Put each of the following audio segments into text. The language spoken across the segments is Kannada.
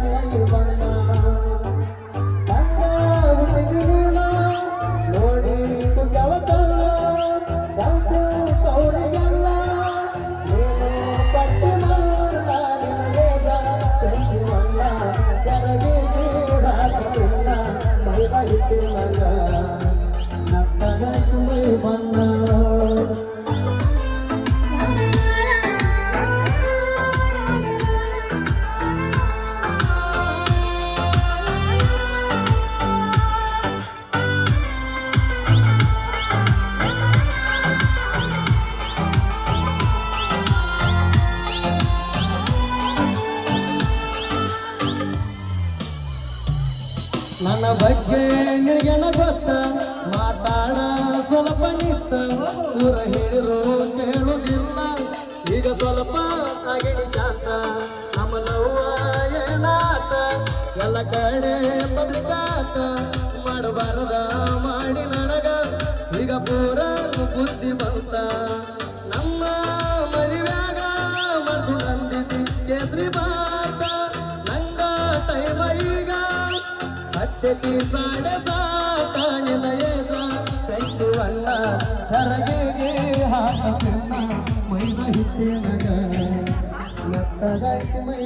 ಮೈ ಬಣ್ಣ ನನ್ನ ಬಗ್ಗೆ ನಿನಗೆನ ಗೊತ್ತ? ಮಾತಾಡ ಸ್ವಲ್ಪ ನಿತ್ತ. ದೂರ ಹೇಳಿರು ಕೇಳುವುದಿಲ್ಲ ಈಗ ಸ್ವಲ್ಪ ಅಗಿಣಿ ಶಾಂತ. ನಮ್ಮ ನೋವ ಏನಾತ ಎಲ್ಲ ಕಡೆ ಬದುಕಾತ. ಮಾಡಬಾರದ ಮಾಡಿ ನನಗ ಈಗ ಪೂರ ಬುದ್ಧಿ ಬಂತ. ಹತ್ತಿ ಸಾಡೆ ಸಾಟ ನಿಲಯದ ಕಟ್ಟುವಲ್ಲ ಸರಗಿಗೆ ಹಾಕಿನ ಮೈ ಮಹಿತೆ ನಗ ಮತ್ತದಾಯ್ತು ಮೈ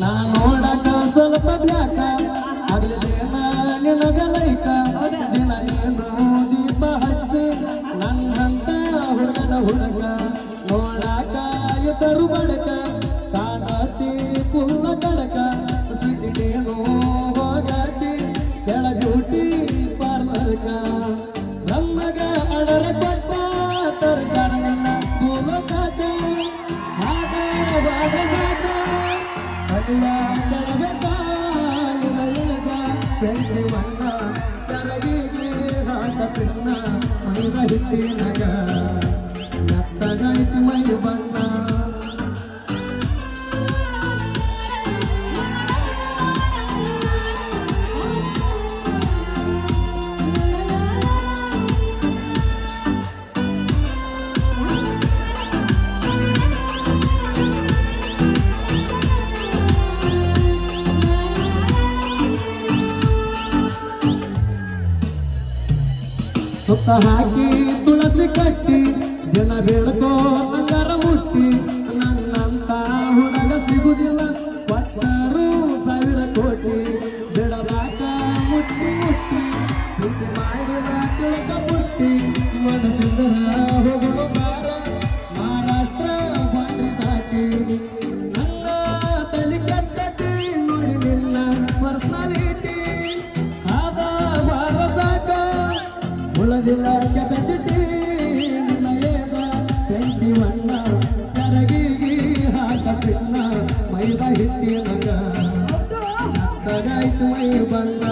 ನಾ ನೋಡಕ ಸ್ವಲ್ಪ ಬ್ಯಾಕ ಆಗ್ಲಿಲ್ಲ ನಿನಗಲೈಕ ದಿನ ನೀನು ದೀಪ ಹಚ್ಚಿ ನನ್ನಂತ ಹುಡುಗನ ಹುಡುಗ ನೋಡಾಕ ಎದರು ಬಡಕ. ಹಾಕ ಪಿನ್ನ ಮೈ ಮಹಿತಿ ನಗ. ಸುತ್ತ ಹಾಕಿ ತುಳಸಿ ಕಟ್ಟಿ, ಜನ ಬೆಳಕೋ ನಗರ ಮುಟ್ಟಿ. ನನ್ನಂತ ಹುಡುಗ ಸಿಗುದಿಲ್ಲ ಪಟ್ಟರು ಸಾವಿರ ಕೋಟಿ. ಬಿಡಲಾಕ ಮುಟ್ಟಿ ಮುಟ್ಟಿ, ಪ್ರೀತಿ ಮಾಡಿದ ತಿಳಕ ಮುಟ್ಟಿ. ಮನಸ್ಸಿಂದರ ಹೋಗುವ ಉಳದಿಲ್ಲ ಕೆಪಾಸಿಟಿ ನಿಲಯದ ಟ್ವೆಂಟಿ ಒನ್ನ ಸರಗಿಗಿ ಹಾಕ ಪಿನ್ನ ಮೈದ ಹಿಟ್ಟಿನಗ. ತಗಾಯ್ತು ಮೈ ಬಣ್ಣ